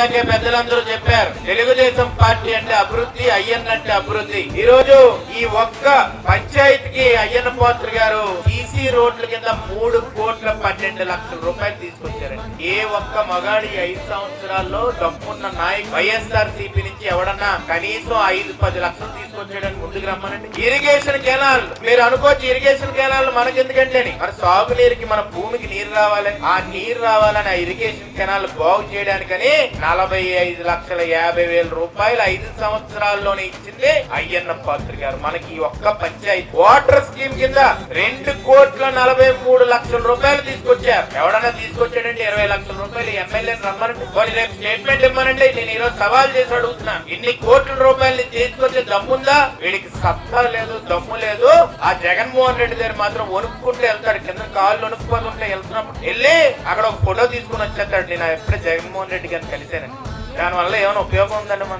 ఇందాకే పెద్దలందరూ చెప్పారు తెలుగుదేశం పార్టీ అంటే అభివృద్ధి అయ్యన్ అంటే అభివృద్ధి. ఈ రోజు ఈ ఒక్క పంచాయతీకి అయ్యన్న పాత్ర గారు ఈసీ రోడ్ల కింద మూడు కోట్ల పన్నెండు లక్షల రూపాయలు తీసుకొచ్చారండి. ఏ ఒక్క మగాడి ఐదు సంవత్సరాల్లో డబ్బున్న నాయకు వైఎస్ఆర్ సిపి నుంచి ఎవడన్నా కనీసం ఐదు పది లక్షలు తీసుకొచ్చేయడానికి ముందుకు రమ్మనండి. ఇరిగేషన్ కెనాల్ మీరు అనుకోవచ్చు ఇరిగేషన్ కెనాల్ మనకెందుకంటే మన సాగునీరుకి మన భూమికి నీరు రావాలి. ఆ నీరు రావాలని ఆ ఇరిగేషన్ కెనాల్ బాగు చేయడానికని నలభై ఐదు లక్షల యాభై వేల రూపాయలు ఐదు సంవత్సరాల్లోనే ఇచ్చింది అయ్యన్న పాత్రి గారు. మనకి ఒక్క పంచాయతీ వాటర్ స్కీమ్ కింద రెండు కోట్ల నలభై మూడు లక్షల రూపాయలు తీసుకొచ్చారు. ఎవడన్నా తీసుకొచ్చాడంటే ఇరవై లక్షల రూపాయలు ఎమ్మెల్యేని రమ్మనండి. పోనీ రేపు స్టేట్మెంట్ ఇమ్మనంటే నేను ఈరోజు సవాల్ చేసి అడుగుతున్నాను ఇన్ని కోట్ల రూపాయలు తీసుకొచ్చే దమ్ముందా? వీడికి సత్తా లేదు దమ్ము లేదు. ఆ జగన్మోహన్ రెడ్డి గారు మాత్రం వణుక్కుంటూ వెళ్తాడు. కింద కాళ్ళు వణుక్కొని ఉంటే వెళ్తున్నప్పుడు వెళ్ళి అక్కడ ఒక ఫోటో తీసుకుని వచ్చేస్తాడు. నేను ఎప్పుడే జగన్మోహన్ రెడ్డి గారిని కలిశానండి. దానివల్ల ఏమైనా ఉపయోగం ఉందండి మనకి?